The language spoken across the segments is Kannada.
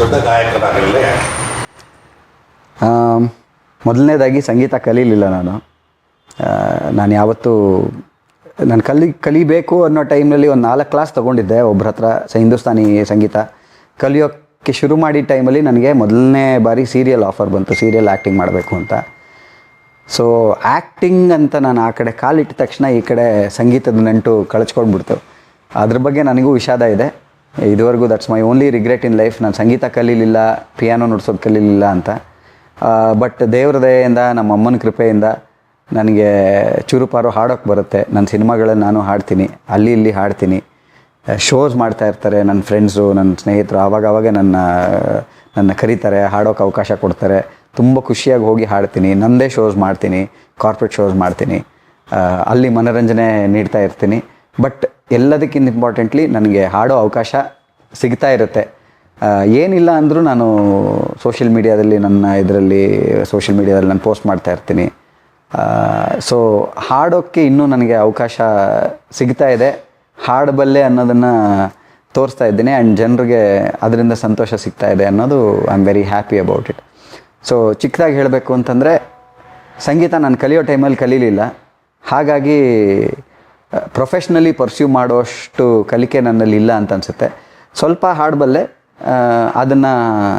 ದೊಡ್ಡ ಮೊದಲನೇದಾಗಿ ಸಂಗೀತ ಕಲೀಲಿಲ್ಲ ನಾನು. ನಾನು ಯಾವತ್ತೂ ನಾನು ಕಲಿ, ಕಲಿಬೇಕು ಅನ್ನೋ ಟೈಮ್ನಲ್ಲಿ ಒಂದು ನಾಲ್ಕು ಕ್ಲಾಸ್ ತೊಗೊಂಡಿದ್ದೆ ಒಬ್ಬರ ಹತ್ರ ಸ ಹಿಂದೂಸ್ತಾನಿ ಸಂಗೀತ. ಕಲಿಯೋಕ್ಕೆ ಶುರು ಮಾಡಿದ ಟೈಮಲ್ಲಿ ನನಗೆ ಮೊದಲನೇ ಬಾರಿ ಸೀರಿಯಲ್ ಆಫರ್ ಬಂತು, ಸೀರಿಯಲ್ ಆ್ಯಕ್ಟಿಂಗ್ ಮಾಡಬೇಕು ಅಂತ. ಸೊ, ಆ್ಯಕ್ಟಿಂಗ್ ಅಂತ ನಾನು ಆ ಕಡೆ ಕಾಲಿಟ್ಟ ತಕ್ಷಣ ಈ ಕಡೆ ಸಂಗೀತದ ನಂಟು ಕಳಚ್ಕೊಂಡ್ಬಿಡ್ತು ಅದ್ರ ಬಗ್ಗೆ ನನಗೂ ವಿಷಾದ ಇದೆ. ಇದುವರೆಗೂ that's my only regret in life ನಾನು ಸಂಗೀತ ಕಲೀಲಿಲ್ಲ ಪಿಯಾನೋ ನುಡ್ಸೋದು ಕಲೀಲಿಲ್ಲ ಅಂತ. ಬಟ್ ದೇವ್ರ ದಯೆಯಿಂದ, ನಮ್ಮ ಅಮ್ಮನ ಕೃಪೆಯಿಂದ ನನಗೆ ಚುರುಪಾರು ಹಾಡೋಕ್ಕೆ ಬರುತ್ತೆ. ನನ್ನ ಸಿನಿಮಾಗಳಲ್ಲಿ ನಾನು ಹಾಡ್ತೀನಿ. ಅಲ್ಲಿ ಇಲ್ಲಿ ಹಾಡ್ತೀನಿ. ಶೋಸ್ ಮಾಡ್ತಾ ಇರ್ತಾರೆ ನನ್ನ ಫ್ರೆಂಡ್ಸು ನನ್ನ ಸ್ನೇಹಿತರು. ಆವಾಗ ಆವಾಗ ನನ್ನ ನನ್ನ ಕರೀತಾರೆ ಹಾಡೋಕ್ಕೆ ಅವಕಾಶ ಕೊಡ್ತಾರೆ. ತುಂಬ ಖುಷಿಯಾಗಿ ಹೋಗಿ ಹಾಡ್ತೀನಿ. ನನ್ನದೇ ಶೋಸ್ ಮಾಡ್ತೀನಿ. ಕಾರ್ಪೊರೇಟ್ ಶೋಸ್ ಮಾಡ್ತೀನಿ. ಅಲ್ಲಿ ಮನೋರಂಜನೆ ನೀಡ್ತಾ ಇರ್ತೀನಿ. ಬಟ್ ಎಲ್ಲದಕ್ಕಿಂತ ಇಂಪಾರ್ಟೆಂಟ್ಲಿ ನನಗೆ ಹಾಡೋ ಅವಕಾಶ ಸಿಗ್ತಾ ಇರುತ್ತೆ. ಏನಿಲ್ಲ ಅಂದರೂ ನಾನು ಸೋಷಿಯಲ್ ಮೀಡಿಯಾದಲ್ಲಿ ನನ್ನ ಇದರಲ್ಲಿ ಸೋಷಿಯಲ್ ಮೀಡಿಯಾದಲ್ಲಿ ನಾನು ಪೋಸ್ಟ್ ಮಾಡ್ತಾ ಇರ್ತೀನಿ. ಸೊ ಹಾಡೋಕ್ಕೆ ಇನ್ನೂ ನನಗೆ ಅವಕಾಶ ಸಿಗ್ತಾ ಇದೆ. ಹಾಡಬಲ್ಲೆ ಅನ್ನೋದನ್ನು ತೋರಿಸ್ತಾ ಇದ್ದೀನಿ ಆ್ಯಂಡ್ ಜನರಿಗೆ ಅದರಿಂದ ಸಂತೋಷ ಸಿಗ್ತಾ ಇದೆ ಅನ್ನೋದು I am very happy about it so ಚಿಕ್ಕದಾಗಿ ಹೇಳಬೇಕು ಅಂತಂದರೆ ಸಂಗೀತ ನಾನು ಕಲಿಯೋ ಟೈಮಲ್ಲಿ ಕಲೀಲಿಲ್ಲ. ಹಾಗಾಗಿ ಪ್ರೊಫೆಷ್ನಲಿ ಪರ್ಸ್ಯೂ ಮಾಡುವಷ್ಟು ಕಲಿಕೆ ನನ್ನಲ್ಲಿ ಇಲ್ಲ ಅಂತ ಅನಿಸುತ್ತೆ. ಸ್ವಲ್ಪ ಹಾಡಬಲ್ಲೆ ಅದನ್ನು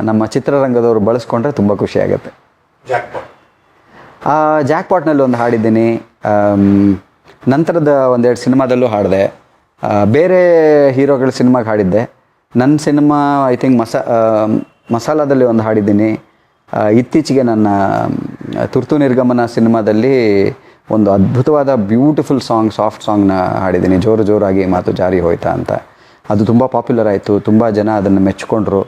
ನಮ್ಮ ಚಿತ್ರರಂಗದವರು ಬಳಸ್ಕೊಂಡ್ರೆ ತುಂಬ ಖುಷಿಯಾಗುತ್ತೆ ಜಾಕ್ಪಾಟ್ ಜಾಕ್ ಪಾಟ್ನಲ್ಲಿ ಒಂದು ಹಾಡಿದ್ದೀನಿ. ನಂತರದ ಒಂದೆರಡು ಸಿನಿಮಾದಲ್ಲೂ ಹಾಡಿದೆ. ಬೇರೆ ಹೀರೋಗಳ ಸಿನಿಮಾಗೆ ಹಾಡಿದ್ದೆ. ನನ್ನ ಸಿನಿಮಾ ಐ ಥಿಂಕ್ ಮಸಾ ಮಸಾಲಾದಲ್ಲಿ ಒಂದು ಹಾಡಿದ್ದೀನಿ. ಇತ್ತೀಚೆಗೆ ನನ್ನ ತುರ್ತು ನಿರ್ಗಮನ ಸಿನಿಮಾದಲ್ಲಿ ಒಂದು ಅದ್ಭುತವಾದ ಬ್ಯೂಟಿಫುಲ್ ಸಾಂಗ್ ಸಾಫ್ಟ್ ಸಾಂಗ್ನ ಹಾಡಿದ್ದೀನಿ. ಜೋರು ಜೋರಾಗಿ ಮಾತು ಜಾರಿ ಹೋಯ್ತಾ ಅಂತ. ಅದು ತುಂಬ ಪಾಪ್ಯುಲರ್ ಆಯಿತು. ತುಂಬ ಜನ ಅದನ್ನು ಮೆಚ್ಕೊಂಡ್ರು.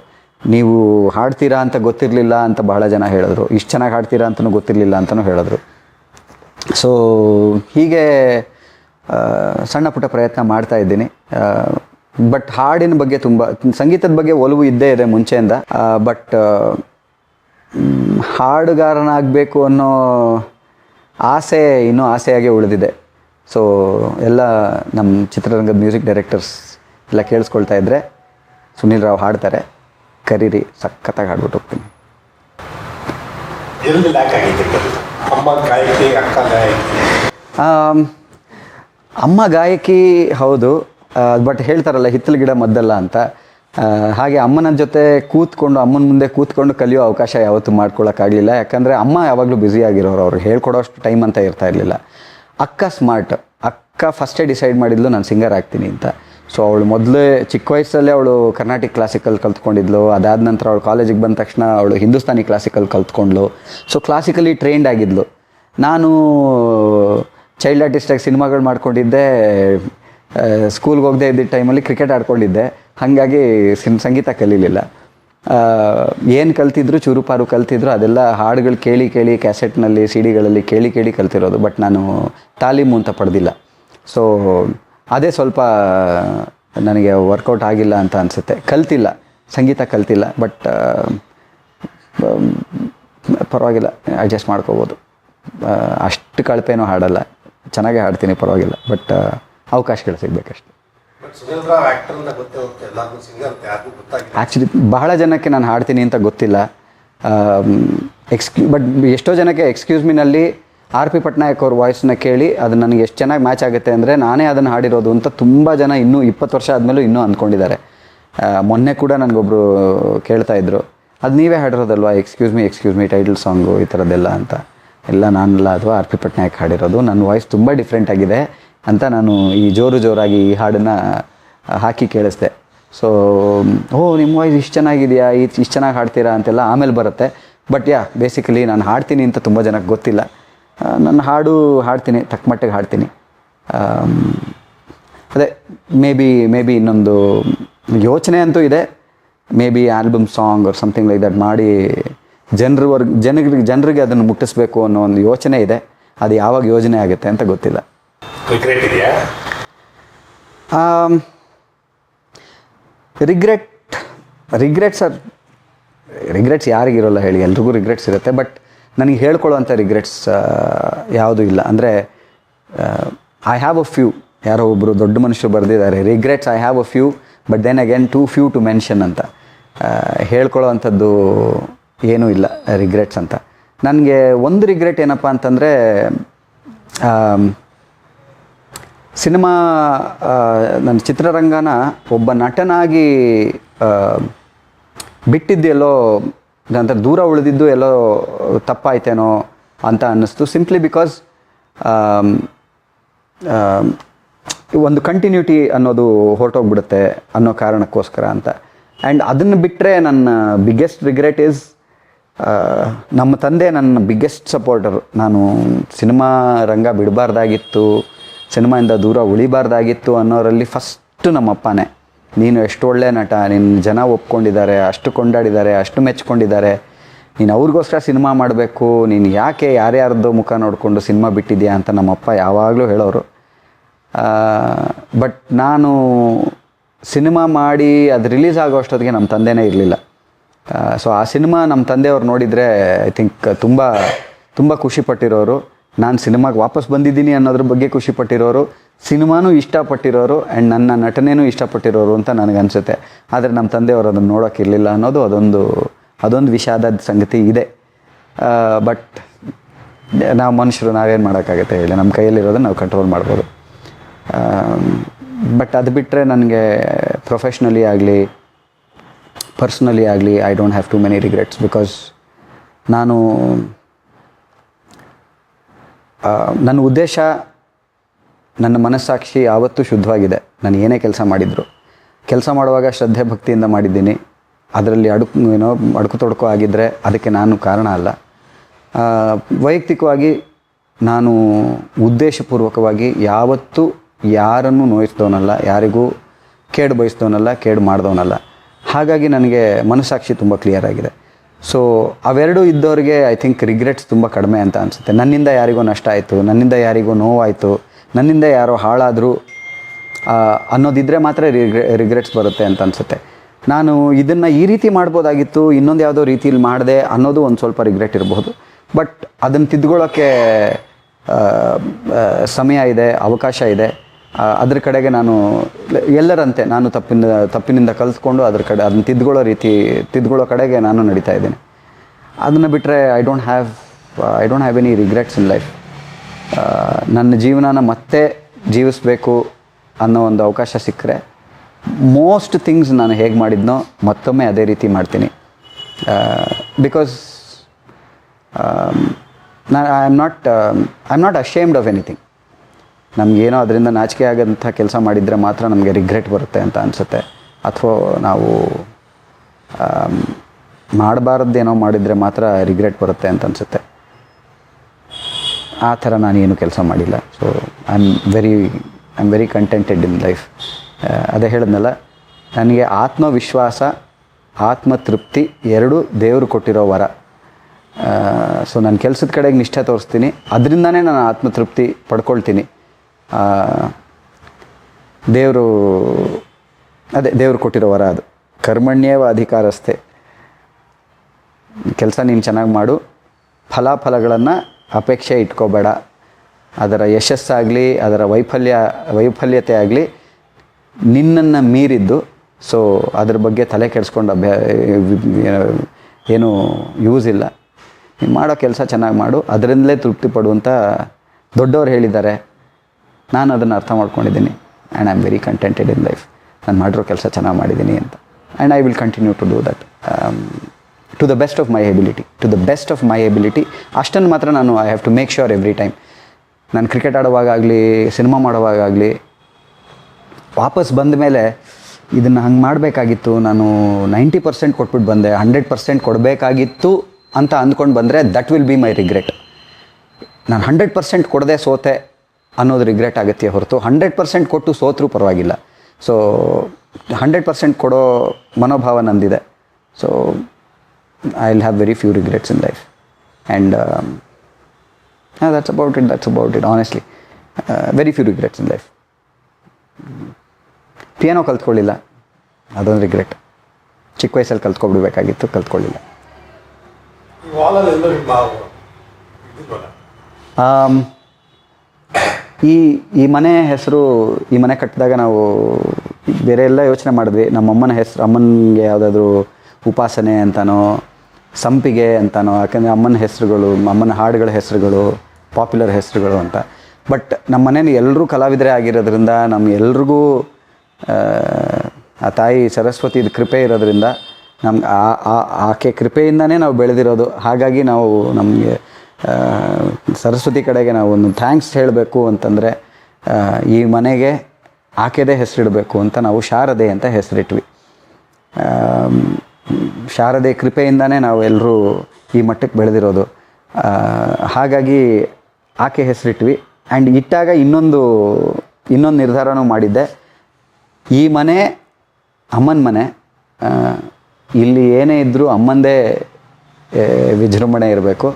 ನೀವು ಹಾಡ್ತೀರಾ ಅಂತ ಗೊತ್ತಿರಲಿಲ್ಲ ಅಂತ ಬಹಳ ಜನ ಹೇಳಿದ್ರು. ಇಷ್ಟು ಚೆನ್ನಾಗಿ ಹಾಡ್ತೀರಾ ಅಂತಲೂ ಗೊತ್ತಿರಲಿಲ್ಲ ಅಂತಲೂ ಹೇಳಿದ್ರು. ಸೊ ಹೀಗೆ ಸಣ್ಣ ಪುಟ್ಟ ಪ್ರಯತ್ನ ಮಾಡ್ತಾ ಇದ್ದೀನಿ. ಬಟ್ ಹಾಡಿನ ಬಗ್ಗೆ ತುಂಬ, ಸಂಗೀತದ ಬಗ್ಗೆ ಒಲವು ಇದ್ದೇ ಇದೆ ಮುಂಚೆಯಿಂದ. ಬಟ್ ಹಾಡುಗಾರನಾಗಬೇಕು ಅನ್ನೋ ಆಸೆ ಇನ್ನೂ ಆಸೆಯಾಗೆ ಉಳಿದಿದೆ. ಸೊ ಎಲ್ಲ ನಮ್ಮ ಚಿತ್ರರಂಗದ ಮ್ಯೂಸಿಕ್ ಡೈರೆಕ್ಟರ್ಸ್ ಎಲ್ಲ ಕೇಳಿಸ್ಕೊಳ್ತಾ ಇದ್ದರೆ ಸುನೀಲ್ ರಾವ್ ಹಾಡ್ತಾರೆ. ಕರೀರಿ ಸಖತ್ತಾಗಿ ಹಾಡ್ಬಿಟ್ಟು ಹೋಗ್ತೀನಿ. ಅಮ್ಮ ಗಾಯಕಿ ಹೌದು. ಬಟ್ ಹೇಳ್ತಾರಲ್ಲ ಹಿತ್ತಲ ಗಿಡ ಮದ್ದಲ್ಲ ಅಂತ. ಹಾಗೆ ಅಮ್ಮನ ಜೊತೆ ಕೂತ್ಕೊಂಡು, ಅಮ್ಮನ ಮುಂದೆ ಕೂತ್ಕೊಂಡು ಕಲಿಯೋ ಅವಕಾಶ ಯಾವತ್ತೂ ಮಾಡ್ಕೊಳ್ಳೋಕ್ಕಾಗಲಿಲ್ಲ ಯಾಕಂದರೆ ಅಮ್ಮ ಯಾವಾಗಲೂ ಬ್ಯುಸಿ ಆಗಿರೋರು, ಅವ್ರು ಹೇಳ್ಕೊಡೋಷ್ಟು ಟೈಮ್ ಅಂತ ಇರ್ತಾ ಇರಲಿಲ್ಲ. ಅಕ್ಕ ಸ್ಮಾರ್ಟ್ ಅಕ್ಕ ಫಸ್ಟೇ ಡಿಸೈಡ್ ಮಾಡಿದ್ಲು, ನಾನು ಸಿಂಗರ್ ಆಗ್ತೀನಿ ಅಂತ. ಸೊ ಅವಳು ಮೊದಲೇ ಚಿಕ್ಕ ವಯಸ್ಸಲ್ಲೇ ಅವಳು ಕರ್ನಾಟಕ ಕ್ಲಾಸಿಕಲ್ ಕಲ್ತ್ಕೊಂಡಿದ್ಲು. ಅದಾದ ನಂತರ ಅವಳು ಕಾಲೇಜಿಗೆ ಬಂದ ತಕ್ಷಣ ಅವಳು ಹಿಂದೂಸ್ತಾನಿ ಕ್ಲಾಸಿಕಲ್ ಕಲ್ತ್ಕೊಂಡ್ಲು ಸೊ ಕ್ಲಾಸಿಕಲಿ ಟ್ರೈನ್ಡ್ ಆಗಿದ್ಲು. ನಾನು ಚೈಲ್ಡ್ ಆರ್ಟಿಸ್ಟಾಗಿ ಸಿನಿಮಾಗಳು ಮಾಡ್ಕೊಂಡಿದ್ದೆ ಸ್ಕೂಲ್ಗೆ ಹೋಗದೆ ಇದ್ದಿದ್ದ ಟೈಮಲ್ಲಿ ಕ್ರಿಕೆಟ್ ಆಡ್ಕೊಂಡಿದ್ದೆ. ಹಾಗಾಗಿ ಸಿನ್, ಸಂಗೀತ ಕಲೀಲಿಲ್ಲ. ಏನು ಕಲ್ತಿದ್ರು ಚೂರುಪಾರು ಕಲ್ತಿದ್ರು, ಅದೆಲ್ಲ ಹಾಡುಗಳು ಕೇಳಿ ಕೇಳಿ ಕ್ಯಾಸೆಟ್ನಲ್ಲಿ ಸಿ ಡಿಗಳಲ್ಲಿ ಕೇಳಿ ಕೇಳಿ ಕಲ್ತಿರೋದು ಬಟ್ ನಾನು ತಾಲೀಮು ಅಂತ ಪಡೆದಿಲ್ಲ. ಸೊ ಅದೇ ಸ್ವಲ್ಪ ನನಗೆ ವರ್ಕೌಟ್ ಆಗಿಲ್ಲ ಅಂತ ಅನಿಸುತ್ತೆ. ಕಲ್ತಿಲ್ಲ, ಸಂಗೀತ ಕಲ್ತಿಲ್ಲ ಬಟ್ ಪರವಾಗಿಲ್ಲ ಅಡ್ಜಸ್ಟ್ ಮಾಡ್ಕೋಬೋದು. ಅಷ್ಟು ಕಳಪೆನೂ ಹಾಡಲ್ಲ. ಚೆನ್ನಾಗೇ ಹಾಡ್ತೀನಿ, ಪರವಾಗಿಲ್ಲ ಬಟ್ ಅವಕಾಶಗಳು ಸಿಗಬೇಕಷ್ಟೆ. ಆ್ಯಕ್ಚುಲಿ ಬಹಳ ಜನಕ್ಕೆ ನಾನು ಹಾಡ್ತೀನಿ ಅಂತ ಗೊತ್ತಿಲ್ಲ. ಎಕ್ಸ್ಕ್ಯೂ ಬಟ್ ಎಷ್ಟೋ ಜನಕ್ಕೆ ಎಕ್ಸ್ಕ್ಯೂಸ್ ಮಿನಲ್ಲಿ ಆರ್ ಪಿ ಪಟ್ನಾಯಕ್ ಅವ್ರ ವಾಯ್ಸ್ನ ಕೇಳಿ ಅದು ನನಗೆ ಎಷ್ಟು ಚೆನ್ನಾಗಿ ಮ್ಯಾಚ್ ಆಗುತ್ತೆ ಅಂದರೆ ನಾನೇ ಅದನ್ನು ಹಾಡಿರೋದು ಅಂತ ತುಂಬ ಜನ ಇನ್ನೂ ಇಪ್ಪತ್ತು ವರ್ಷ ಆದಮೇಲೂ ಇನ್ನೂ ಅಂದ್ಕೊಂಡಿದ್ದಾರೆ ಮೊನ್ನೆ ಕೂಡ ನನಗೊಬ್ಬರು ಕೇಳ್ತಾ ಇದ್ರು ಅದು ನೀವೇ ಹಾಡಿರೋದಲ್ವಾ? Excuse me excuse me title song ಈ ಥರದ್ದೆಲ್ಲ ಅಂತ. ಎಲ್ಲ ನಾನಲ್ಲ ಅಥವಾ ಆರ್ ಪಿ ಪಟ್ನಾಯಕ್ ಹಾಡಿರೋದು. ನನ್ನ ವಾಯ್ಸ್ ತುಂಬ ಡಿಫ್ರೆಂಟ್ ಆಗಿದೆ. ಅಂತ ನಾನು ಈ ಜೋರು ಜೋರಾಗಿ ಈ ಹಾಡನ್ನು ಹಾಕಿ ಕೇಳಿಸ್ದೆ. ಸೊ ಓ, ನಿಮ್ಮ ವಾಯ್ಸ್ ಇಷ್ಟು ಚೆನ್ನಾಗಿದೆಯಾ ಈ ಇಷ್ಟು ಚೆನ್ನಾಗಿ ಹಾಡ್ತೀರಾ ಅಂತೆಲ್ಲ ಆಮೇಲೆ ಬರುತ್ತೆ. ಬಟ್ ಯಾ ಬೇಸಿಕಲಿ ನಾನು ಹಾಡ್ತೀನಿ ಅಂತ ತುಂಬ ಜನಕ್ಕೆ ಗೊತ್ತಿಲ್ಲ. ನನ್ನ ಹಾಡು ಹಾಡ್ತೀನಿ ತಕ್ಕ ಮಟ್ಟಿಗೆ ಹಾಡ್ತೀನಿ. ಅದೇ ಮೇ ಬಿ ಮೇ ಬಿ ಇನ್ನೊಂದು ಯೋಚನೆ ಅಂತೂ ಇದೆ. Maybe album song or something like that ಮಾಡಿ ಜನರವರ್ಗ, ಜನರಿಗೆ ಜನರಿಗೆ ಅದನ್ನು ಮುಟ್ಟಿಸ್ಬೇಕು ಅನ್ನೋ ಒಂದು ಯೋಚನೆ ಇದೆ. ಅದು ಯಾವಾಗ ಯೋಜನೆ ಆಗುತ್ತೆ ಅಂತ ಗೊತ್ತಿಲ್ಲ. ರಿಗ್ರೆಟ್ ಇದೆಯಾ? ರಿಗ್ರೆಟ್ ರಿಗ್ರೆಟ್ಸ್ ಆರ್ ರಿಗ್ರೆಟ್ಸ್ ಯಾರಿಗಿರೋಲ್ಲ ಹೇಳಿ, ಎಲ್ರಿಗೂ ರಿಗ್ರೆಟ್ಸ್ ಇರುತ್ತೆ ಬಟ್ ನನಗೆ ಹೇಳ್ಕೊಳ್ಳುವಂಥ ರಿಗ್ರೆಟ್ಸ್ ಯಾವುದೂ ಇಲ್ಲ. ಅಂದರೆ ಐ ಹ್ಯಾವ್ ಅ ಫ್ಯೂ ಯಾರೋ ಒಬ್ಬರು ದೊಡ್ಡ ಮನುಷ್ಯರು ಬರೆದಿದ್ದಾರೆ. Regrets I have a few but then again too few to mention ಅಂತ. ಹೇಳ್ಕೊಳ್ಳೋ ಅಂಥದ್ದು ಏನೂ ಇಲ್ಲ ರಿಗ್ರೆಟ್ಸ್ ಅಂತ. ನನಗೆ ಒಂದು ರಿಗ್ರೆಟ್ ಏನಪ್ಪ ಅಂತಂದರೆ ಸಿನಿಮಾ ನನ್ನ ಚಿತ್ರರಂಗನ ಒಬ್ಬ ನಟನಾಗಿ ಬಿಟ್ಟಿದ್ದು ಎಲ್ಲೋ ನಂತರ ದೂರ ಉಳಿದಿದ್ದು ಎಲ್ಲೋ ತಪ್ಪಾಯ್ತೇನೋ ಅಂತ ಅನ್ನಿಸ್ತು. ಸಿಂಪ್ಲಿ ಬಿಕಾಸ್ ಒಂದು ಕಂಟಿನ್ಯೂಟಿ ಅನ್ನೋದು ಹೊರಟೋಗ್ಬಿಡುತ್ತೆ ಅನ್ನೋ ಕಾರಣಕ್ಕೋಸ್ಕರ ಅಂತ. ಆ್ಯಂಡ್ ಅದನ್ನು ಬಿಟ್ಟರೆ ನನ್ನ ಬಿಗ್ಗೆಸ್ಟ್ ರಿಗ್ರೆಟ್ ಈಸ್ ನಮ್ಮ ತಂದೆ ನನ್ನ ಬಿಗ್ಗೆಸ್ಟ್ ಸಪೋರ್ಟರು ನಾನು ಸಿನಿಮಾ ರಂಗ ಬಿಡಬಾರ್ದಾಗಿತ್ತು. ಸಿನಿಮಾಯಿಂದ ದೂರ ಉಳಿಬಾರ್ದಾಗಿತ್ತು ಅನ್ನೋರಲ್ಲಿ ಫಸ್ಟು ನಮ್ಮಪ್ಪನೇ. ನೀನು ಎಷ್ಟು ಒಳ್ಳೆ ನಟ ನಿನ್ನ ಜನ ಒಪ್ಕೊಂಡಿದ್ದಾರೆ, ಅಷ್ಟು ಕೊಂಡಾಡಿದ್ದಾರೆ, ಅಷ್ಟು ಮೆಚ್ಕೊಂಡಿದ್ದಾರೆ. ನೀನು ಅವ್ರಿಗೋಸ್ಕರ ಸಿನಿಮಾ ಮಾಡಬೇಕು, ನೀನು ಯಾಕೆ ಯಾರ್ಯಾರ್ದು ಮುಖ ನೋಡಿಕೊಂಡು ಸಿನಿಮಾ ಬಿಟ್ಟಿದ್ಯಾ ಅಂತ ನಮ್ಮಪ್ಪ ಯಾವಾಗಲೂ ಹೇಳೋರು. ಬಟ್ ನಾನು ಸಿನಿಮಾ ಮಾಡಿ ಅದು ರಿಲೀಸ್ ಆಗೋ ಅಷ್ಟೊತ್ತಿಗೆ ನಮ್ಮ ತಂದೆನೇ ಇರಲಿಲ್ಲ. ಸೊ ಆ ಸಿನಿಮಾ ನಮ್ಮ ತಂದೆಯವ್ರು ನೋಡಿದರೆ, ಐ ಥಿಂಕ್, ತುಂಬ ತುಂಬ ಖುಷಿಪಟ್ಟಿರೋರು ನಾನು ಸಿನಿಮಾಗೆ ವಾಪಸ್ ಬಂದಿದ್ದೀನಿ ಅನ್ನೋದ್ರ ಬಗ್ಗೆ ಖುಷಿ ಪಟ್ಟಿರೋರು, ಸಿನಿಮಾನೂ ಇಷ್ಟಪಟ್ಟಿರೋರು ಆ್ಯಂಡ್ ನನ್ನ ನಟನೆಯೂ ಇಷ್ಟಪಟ್ಟಿರೋರು ಅಂತ ನನಗನ್ಸುತ್ತೆ ಆದರೆ ನಮ್ಮ ತಂದೆಯವರು ಅದನ್ನು ನೋಡೋಕ್ಕಿರಲಿಲ್ಲ ಅನ್ನೋದು ಅದೊಂದು ಅದೊಂದು ವಿಷಾದದ ಸಂಗತಿ ಇದೆ. ಬಟ್ ನಾವು ಮನುಷ್ಯರು ನಾವೇನು ಮಾಡೋಕ್ಕಾಗತ್ತೆ ಹೇಳಿ? ನಮ್ಮ ಕೈಯಲ್ಲಿರೋದನ್ನ ನಾವು ಕಂಟ್ರೋಲ್ ಮಾಡ್ಬೋದು. ಬಟ್ ಅದು ಬಿಟ್ಟರೆ ನನಗೆ ಪ್ರೊಫೆಷ್ನಲಿ ಆಗಲಿ ಪರ್ಸ್ನಲಿ ಆಗಲಿ I don't have too many regrets because ನಾನು ನನ್ನ ಉದ್ದೇಶ, ನನ್ನ ಮನಸ್ಸಾಕ್ಷಿ ಯಾವತ್ತೂ ಶುದ್ಧವಾಗಿದೆ. ನಾನು ಏನೇ ಕೆಲಸ ಮಾಡಿದ್ರು. ಕೆಲಸ ಮಾಡುವಾಗ ಶ್ರದ್ಧೆ ಭಕ್ತಿಯಿಂದ ಮಾಡಿದ್ದೀನಿ. ಅದರಲ್ಲಿ ಅಡುಕು, ಏನೋ ಅಡುಕು ತೊಡಕು ಆಗಿದ್ದರೆ ಅದಕ್ಕೆ ನಾನು ಕಾರಣ ಅಲ್ಲ. ವೈಯಕ್ತಿಕವಾಗಿ ನಾನು ಉದ್ದೇಶಪೂರ್ವಕವಾಗಿ ಯಾವತ್ತೂ ಯಾರನ್ನು ನೋಯಿಸಿದವನಲ್ಲ ಯಾರಿಗೂ ಕೇಡು ಬಯಸಿದವನಲ್ಲ ಕೇಡು ಮಾಡಿದವನಲ್ಲ. ಹಾಗಾಗಿ ನನಗೆ ಮನಸ್ಸಾಕ್ಷಿ ತುಂಬ ಕ್ಲಿಯರ್ ಆಗಿದೆ. ಸೊ ಅವೆರಡೂ ಇದ್ದವ್ರಿಗೆ ಐ ಥಿಂಕ್ ರಿಗ್ರೆಟ್ಸ್ ತುಂಬ ಕಡಿಮೆ ಅಂತ ಅನಿಸುತ್ತೆ. ನನ್ನಿಂದ ಯಾರಿಗೋ ನಷ್ಟ ಆಯಿತು, ನನ್ನಿಂದ ಯಾರಿಗೋ ನೋವಾಯಿತು, ನನ್ನಿಂದ ಯಾರೋ ಹಾಳಾದರೂ ಅನ್ನೋದಿದ್ದರೆ ಮಾತ್ರ ರಿಗ್ರೆಟ್ಸ್ ಬರುತ್ತೆ ಅಂತ ಅನಿಸುತ್ತೆ. ನಾನು ಇದನ್ನು ಈ ರೀತಿ ಮಾಡ್ಬೋದಾಗಿತ್ತು, ಇನ್ನೊಂದು ಯಾವುದೋ ರೀತಿಯಲ್ಲಿ ಮಾಡಿದೆ ಅನ್ನೋದು ಒಂದು ಸ್ವಲ್ಪ ರಿಗ್ರೆಟ್ ಇರಬಹುದು ಬಟ್ ಅದನ್ನು ತಿದ್ಕೊಳ್ಳೋಕ್ಕೆ ಸಮಯ ಇದೆ, ಅವಕಾಶ ಇದೆ. ಅದ್ರ ಕಡೆಗೆ ನಾನು ಎಲ್ಲರಂತೆ ನಾನು ತಪ್ಪಿನ, ತಪ್ಪಿನಿಂದ ಕಲಿತ್ಕೊಂಡು ಅದ್ರ ಕಡೆ ಅದನ್ನ ತಿದ್ಕೊಳ್ಳೋ ರೀತಿ, ತಿದ್ಕೊಳ್ಳೋ ಕಡೆಗೆ ನಾನು ನಡೀತಾ ಇದ್ದೀನಿ. ಅದನ್ನು ಬಿಟ್ಟರೆ I don't have I don't have any regrets in life ನನ್ನ ಜೀವನನ ಮತ್ತೆ ಜೀವಿಸಬೇಕು ಅನ್ನೋ ಒಂದು ಅವಕಾಶ ಸಿಕ್ಕರೆ ಮೋಸ್ಟ್ ಥಿಂಗ್ಸ್ ನಾನು ಹೇಗೆ ಮಾಡಿದ್ನೋ ಮತ್ತೊಮ್ಮೆ ಅದೇ ರೀತಿ ಮಾಡ್ತೀನಿ. ಬಿಕಾಸ್ ನಾನು I am not I am not ashamed of anything ನಮಗೇನೋ ಅದರಿಂದ ನಾಚಿಕೆ ಆಗೋಂಥ ಕೆಲಸ ಮಾಡಿದರೆ ಮಾತ್ರ ನಮಗೆ ರಿಗ್ರೆಟ್ ಬರುತ್ತೆ ಅಂತ ಅನಿಸುತ್ತೆ. ಅಥವಾ ನಾವು ಮಾಡಬಾರ್ದೇನೋ ಮಾಡಿದರೆ ಮಾತ್ರ ರಿಗ್ರೆಟ್ ಬರುತ್ತೆ ಅಂತ ಅನಿಸುತ್ತೆ. ಆ ಥರ ನಾನೇನು ಕೆಲಸ ಮಾಡಿಲ್ಲ. So I am very I am very contented in life ಅದೇ ಹೇಳಿದ್ನಲ್ಲ, ನನಗೆ ಆತ್ಮವಿಶ್ವಾಸ, ಆತ್ಮತೃಪ್ತಿ ಎರಡೂ ದೇವರು ಕೊಟ್ಟಿರೋ ವರ. ಸೊ ನಾನು ಕೆಲಸದ ಕಡೆಗೆ ನಿಷ್ಠೆ ತೋರಿಸ್ತೀನಿ. ಅದರಿಂದನೇ ನಾನು ಆತ್ಮತೃಪ್ತಿ ಪಡ್ಕೊಳ್ತೀನಿ. ದೇವರು, ಅದೇ ದೇವರು ಕೊಟ್ಟಿರೋ ವರ ಅದು. ಕರ್ಮಣ್ಯೇವ ಅಧಿಕಾರಸ್ಥೆ. ಕೆಲಸ ನೀನು ಚೆನ್ನಾಗಿ ಮಾಡು. ಫಲಾಫಲಗಳನ್ನು ಅಪೇಕ್ಷೆ ಇಟ್ಕೋಬೇಡ. ಅದರ ಯಶಸ್ಸಾಗಲಿ, ಅದರ ವೈಫಲ್ಯ, ವೈಫಲ್ಯತೆ ಆಗಲಿ ನಿನ್ನನ್ನು ಮೀರಿದ್ದು. ಸೊ ಅದ್ರ ಬಗ್ಗೆ ತಲೆ ಕೆಡಿಸ್ಕೊಂಡು ಅಭ್ಯಾ, ಏನು ಯೂಸ್ ಇಲ್ಲ. ನೀನು ಮಾಡೋ ಕೆಲಸ ಚೆನ್ನಾಗಿ ಮಾಡು. ಅದರಿಂದಲೇ ತೃಪ್ತಿ ಪಡುವಂಥ ದೊಡ್ಡವ್ರು ಹೇಳಿದ್ದಾರೆ. ನಾನು ಅದನ್ನು ಅರ್ಥ ಮಾಡ್ಕೊಂಡಿದ್ದೀನಿ. And I am very contented in life ನಾನು ಮಾಡಿರೋ ಕೆಲಸ ಚೆನ್ನಾಗಿ ಮಾಡಿದ್ದೀನಿ ಅಂತ. And I will continue to do that to the best of my ability to the best of my ability ಅಷ್ಟನ್ನು ಮಾತ್ರ ನಾನು I have to make sure every time ನಾನು ಕ್ರಿಕೆಟ್ ಆಡುವಾಗಲಿ ಸಿನಿಮಾ ಮಾಡುವಾಗಲಿ ವಾಪಸ್ ಬಂದ ಮೇಲೆ ಇದನ್ನು ಹಂಗೆ ಮಾಡಬೇಕಾಗಿತ್ತು. ನಾನು ನೈಂಟಿ ಪರ್ಸೆಂಟ್ ಕೊಟ್ಬಿಟ್ಟು ಬಂದೆ ಹಂಡ್ರೆಡ್ ಪರ್ಸೆಂಟ್ ಕೊಡಬೇಕಾಗಿತ್ತು ಅಂತ ಅಂದ್ಕೊಂಡು ಬಂದರೆ that will be my regret ನಾನು ಹಂಡ್ರೆಡ್ ಪರ್ಸೆಂಟ್ ಕೊಡದೆ ಸೋತೆ. ಅನ್ನೋದು ರಿಗ್ರೆಟ್ ಆಗುತ್ತೆ ಹೊರತು. ಹಂಡ್ರೆಡ್ ಪರ್ಸೆಂಟ್ ಕೊಟ್ಟು ಸೋತ್ರೂ ಪರವಾಗಿಲ್ಲ. ಸೊ ಹಂಡ್ರೆಡ್ ಪರ್ಸೆಂಟ್ ಕೊಡೋ ಮನೋಭಾವ ನಂದಿದೆ. So I will have very few regrets in life and that's about it that's about it honestly very few regrets in life piano ಕಲ್ತ್ಕೊಳ್ಳಿಲ್ಲ. ಅದೊಂದು ರಿಗ್ರೆಟ್ ಚಿಕ್ಕ ವಯಸ್ಸಲ್ಲಿ ಕಲ್ತ್ಕೊಬಿಡ್ಬೇಕಾಗಿತ್ತು ಕಲ್ತ್ಕೊಳ್ಳಿಲ್ಲ. ಈ ವಾಲಲ್ಲಿ ಎಲ್ಲೋ ನಿಮ್ಮ ಇದಿಲ್ವಲ್ಲ ಆಮ್, ಈ ಈ ಮನೆ ಹೆಸರು ಈ ಮನೆ ಕಟ್ಟಿದಾಗ ನಾವು ಬೇರೆ ಎಲ್ಲ ಯೋಚನೆ ಮಾಡಿದ್ವಿ. ನಮ್ಮ ಅಮ್ಮನ ಹೆಸರು ಅಮ್ಮನಿಗೆ ಯಾವುದಾದ್ರೂ ಉಪಾಸನೆ ಅಂತನೋ ಸಂಪಿಗೆ ಅಂತನೋ ಯಾಕಂದರೆ ಅಮ್ಮನ ಹೆಸರುಗಳು ಅಮ್ಮನ ಹಾಡುಗಳ ಹೆಸರುಗಳು ಪಾಪ್ಯುಲರ್ ಹೆಸರುಗಳು ಅಂತ. ಬಟ್ ನಮ್ಮ ಮನೇಲಿ ಎಲ್ಲರೂ ಕಲಾವಿದರೇ ಆಗಿರೋದ್ರಿಂದ ನಮ್ಮ ಆ, ತಾಯಿ ಸರಸ್ವತಿದು ಕೃಪೆ ಇರೋದ್ರಿಂದ ನಮ್ಗೆ ಆ- ಆಕೆ ಕೃಪೆಯಿಂದನೇ ನಾವು ಬೆಳೆದಿರೋದು. ಹಾಗಾಗಿ ನಾವು ನಮಗೆ ಸರಸ್ವತಿ ಕಡೆಗೆ ನಾವು ಒಂದು ಥ್ಯಾಂಕ್ಸ್ ಹೇಳಬೇಕು ಅಂತಂದರೆ ಈ ಮನೆಗೆ ಆಕೆದೇ ಹೆಸರಿಡಬೇಕು ಅಂತ ನಾವು ಶಾರದೆ ಅಂತ ಹೆಸರಿಟ್ವಿ. ಶಾರದೆ ಕೃಪೆಯಿಂದನೇ ನಾವು ಎಲ್ಲರೂ ಈ ಮಟ್ಟಕ್ಕೆ ಬೆಳೆದಿರೋದು. ಹಾಗಾಗಿ ಆಕೆ ಹೆಸರಿಟ್ವಿ. ಆ್ಯಂಡ್ ಇಟ್ಟಾಗ ಇನ್ನೊಂದು ಇನ್ನೊಂದು ನಿರ್ಧಾರನೂ ಮಾಡಿದ್ದೆ. ಈ ಮನೆ, ಅಮ್ಮನ ಮನೆ ಇಲ್ಲಿ ಏನೇ ಇದ್ದರೂ ಅಮ್ಮಂದೇ ವಿಜೃಂಭಣೆ ಇರಬೇಕು.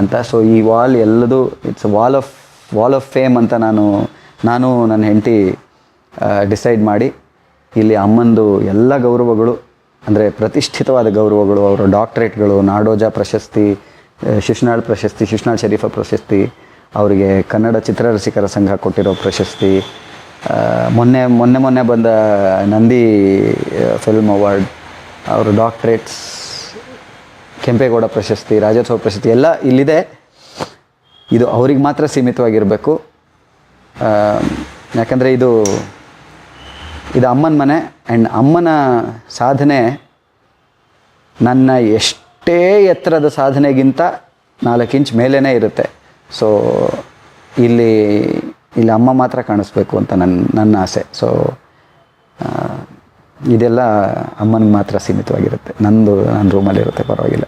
ಅಂತ. ಸೊ ಈ ವಾಲ್ ಎಲ್ಲದೂ it's wall of wall of fame ಅಂತ ನಾನು ನಾನು ನನ್ನ ಹೆಂಡತಿ ಡಿಸೈಡ್ ಮಾಡಿ, ಇಲ್ಲಿ ಅಮ್ಮಂದು ಎಲ್ಲ ಗೌರವಗಳು, ಅಂದರೆ ಪ್ರತಿಷ್ಠಿತವಾದ ಗೌರವಗಳು, ಅವರ ಡಾಕ್ಟ್ರೇಟ್ಗಳು ನಾಡೋಜ ಪ್ರಶಸ್ತಿ ಶಿಶ್ನಾಳ್ ಪ್ರಶಸ್ತಿ, ಶಿಶುನಾಳ್ ಶರೀಫ ಪ್ರಶಸ್ತಿ, ಅವರಿಗೆ ಕನ್ನಡ ಚಿತ್ರರಸಿಕರ ಸಂಘ ಕೊಟ್ಟಿರೋ ಪ್ರಶಸ್ತಿ ಮೊನ್ನೆ ಮೊನ್ನೆ ಮೊನ್ನೆ ಬಂದ ನಂದಿ ಫಿಲ್ಮ್ ಅವಾರ್ಡ್ ಅವರು ಡಾಕ್ಟ್ರೇಟ್ಸ್ ಕೆಂಪೇಗೌಡ ಪ್ರಶಸ್ತಿ, ರಾಜ್ಯೋತ್ಸವ ಪ್ರಶಸ್ತಿ ಎಲ್ಲ ಇಲ್ಲಿದೆ. ಇದು ಅವ್ರಿಗೆ ಮಾತ್ರ ಸೀಮಿತವಾಗಿರಬೇಕು. ಯಾಕಂದರೆ ಇದು ಇದು ಅಮ್ಮನ ಮನೆ ಆ್ಯಂಡ್ ಅಮ್ಮನ ಸಾಧನೆ ನನ್ನ ಎಷ್ಟೇ ಎತ್ತರದ ಸಾಧನೆಗಿಂತ ನಾಲ್ಕು ಇಂಚ್ ಮೇಲೇ ಇರುತ್ತೆ. ಸೊ ಇಲ್ಲಿ ಇಲ್ಲಿ ಅಮ್ಮ ಮಾತ್ರ ಕಾಣಿಸ್ಬೇಕು ಅಂತ ನನ್ನ ನನ್ನ ಆಸೆ. ಸೊ ಇದೆಲ್ಲ ಅಮ್ಮನಿಗೆ ಮಾತ್ರ ಸೀಮಿತವಾಗಿರುತ್ತೆ. ನಂದು, ನನ್ನ ರೂಮಲ್ಲಿರುತ್ತೆ ಪರವಾಗಿಲ್ಲ.